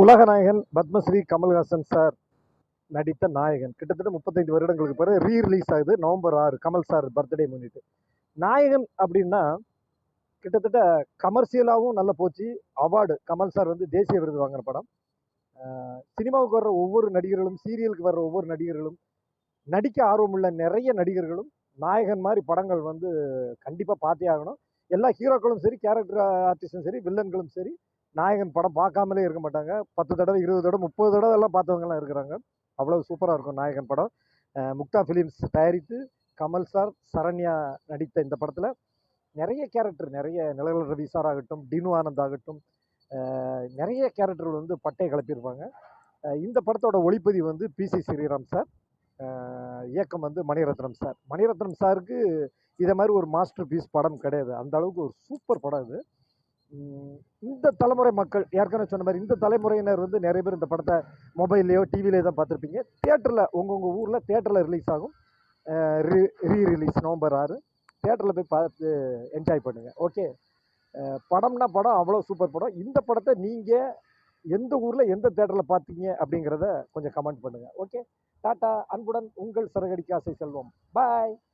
உலகநாயகன் Padmashri Kamal Haasan sir நடித்த நாயகன். கிட்டத்தட்ட முப்பத்தைந்து வருடங்களுக்கு பிறகு ரீ ரிலீஸ் ஆகுது. நவம்பர் ஆறு கமல் சார் பர்த்டே முன்னிட்டு. நாயகன் அப்படின்னா கிட்டத்தட்ட கமர்ஷியலாகவும் நல்லா போச்சு. அவார்டு கமல் சார் வந்து தேசிய விருது வாங்கின படம். சினிமாவுக்கு வர்ற ஒவ்வொரு நடிகர்களும் சீரியலுக்கு வர்ற ஒவ்வொரு நடிகர்களும் நடிக்க ஆர்வமுள்ள நிறைய நடிகர்களும் நாயகன் மாதிரி படங்கள் வந்து கண்டிப்பாக பார்த்தே ஆகணும். எல்லா ஹீரோக்களும் சரி கேரக்டர் ஆர்டிஸ்டும் சரி வில்லன்களும் சரி நாயகன் படம் பார்க்காமலே இருக்க மாட்டாங்க. பத்து தடவை இருபது தடவை முப்பது தடவை எல்லாம் பார்த்தவங்கலாம் இருக்கிறாங்க. அவ்வளோ சூப்பராக இருக்கும் நாயகன் படம். முக்தா ஃபிலிம்ஸ் தயாரித்து கமல் சார் சரண்யா நடித்த இந்த படத்தில் நிறைய கேரக்டர் நிறைய நிலவல் ரவி சார் ஆகட்டும் டினு ஆனந்த் ஆகட்டும் நிறைய கேரக்டர்கள் வந்து பட்டையை கிளப்பியிருப்பாங்க. இந்த படத்தோட ஒளிப்பதிவு வந்து பிசி ஸ்ரீராம் சார் இயக்கம் வந்து மணிரத்னம் சார் மணிரத்னம் சாருக்கு இதை மாதிரி ஒரு மாஸ்டர் பீஸ் படம் கிடையாது. அந்த அளவுக்கு ஒரு சூப்பர் படம் இது இந்த தலைமுறை மக்கள் ஏற்கனவே சொன்ன மாதிரி இந்த தலைமுறையினர் வந்து நிறைய பேர் இந்த படத்தை மொபைல்லையோ டிவிலையோ தான் பார்த்துருப்பீங்க. தேட்டரில் உங்கவுங்க ஊரில் தேட்டரில் ரிலீஸ் ஆகும். ரீ ரீ ரிலீஸ் நவம்பர் ஆறு. தேட்டரில் போய் பார்த்து என்ஜாய் பண்ணுங்கள் ஓகே படம்னா படம் அவ்வளோ சூப்பர் படம். இந்த படத்தை நீங்கள் எந்த ஊரில் எந்த தேட்டரில் பார்த்தீங்க அப்படிங்கிறத கொஞ்சம் கமெண்ட் பண்ணுங்கள் ஓகே டாட்டா அன்புடன் உங்கள் சரகடிக்கு ஆசை செல்வம். பாய்